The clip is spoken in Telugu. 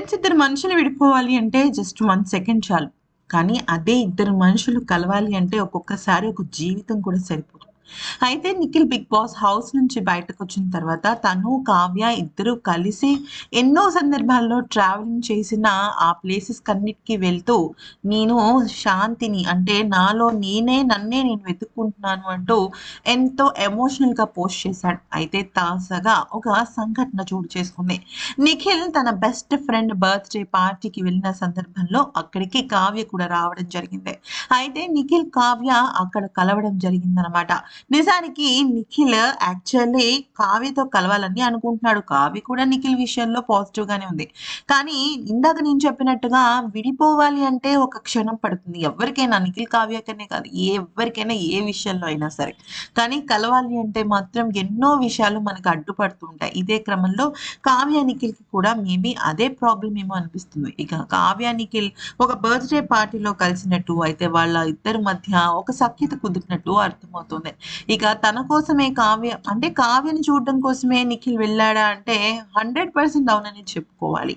ఫ్రెండ్స్ ఇద్దరు మనుషులు విడిపోవాలి అంటే జస్ట్ వన్ సెకండ్ చాలు. కానీ అదే ఇద్దరు మనుషులు కలవాలి అంటే ఒక్కొక్కసారి ఒక జీవితం కూడా సరిపోదు. అయితే నిఖిల్ బిగ్ బాస్ హౌస్ నుంచి బయటకు వచ్చిన తర్వాత తను కావ్య ఇద్దరు కలిసి ఎన్నో సందర్భాల్లో ట్రావెలింగ్ చేసిన ఆ ప్లేసెస్ కన్నిటికీ వెళ్తూ నేను శాంతిని అంటే నాలో నేనే నన్నే నేను వెతుక్కుంటున్నాను అంటూ ఎంతో ఎమోషనల్గా పోస్ట్ చేశాడు. అయితే తాజాగా ఒక సంఘటన చోటు చేసుకుంది. నిఖిల్ తన బెస్ట్ ఫ్రెండ్ బర్త్డే పార్టీకి వెళ్ళిన సందర్భంలో అక్కడికి కావ్య కూడా రావడం జరిగింది. అయితే నిఖిల్ కావ్య అక్కడ కలవడం జరిగిందనమాట నిజానికి నిఖిల్ యాక్చువల్లీ కావ్యతో కలవాలని అనుకుంటున్నాడు. కావ్య కూడా నిఖిల్ విషయంలో పాజిటివ్ గానే ఉంది. కానీ ఇందాక నేను చెప్పినట్టుగా విడిపోవాలి అంటే ఒక క్షణం పడుతుంది. ఎవరికైనా నిఖిల్ కావ్యకనే కాదు ఎవరికైనా ఏ విషయంలో అయినా సరే. కానీ కలవాలి అంటే మాత్రం ఎన్నో విషయాలు మనకు అడ్డుపడుతుంటాయి ఇదే క్రమంలో కావ్య నిఖిల్కి కూడా మేబీ అదే ప్రాబ్లం ఏమో అనిపిస్తుంది. ఇక కావ్య నిఖిల్ ఒక బర్త్డే పార్టీలో కలిసినట్టు అయితే వాళ్ళ ఇద్దరి మధ్య ఒక సఖ్యత కుదిరినట్టు అర్థమవుతుంది. ఇక తన కోసమే కావ్య అంటే కావ్యని చూడడం కోసమే నిఖిల్ వెళ్ళాడా అంటే హండ్రెడ్ పర్సెంట్ అవునని చెప్పుకోవాలి.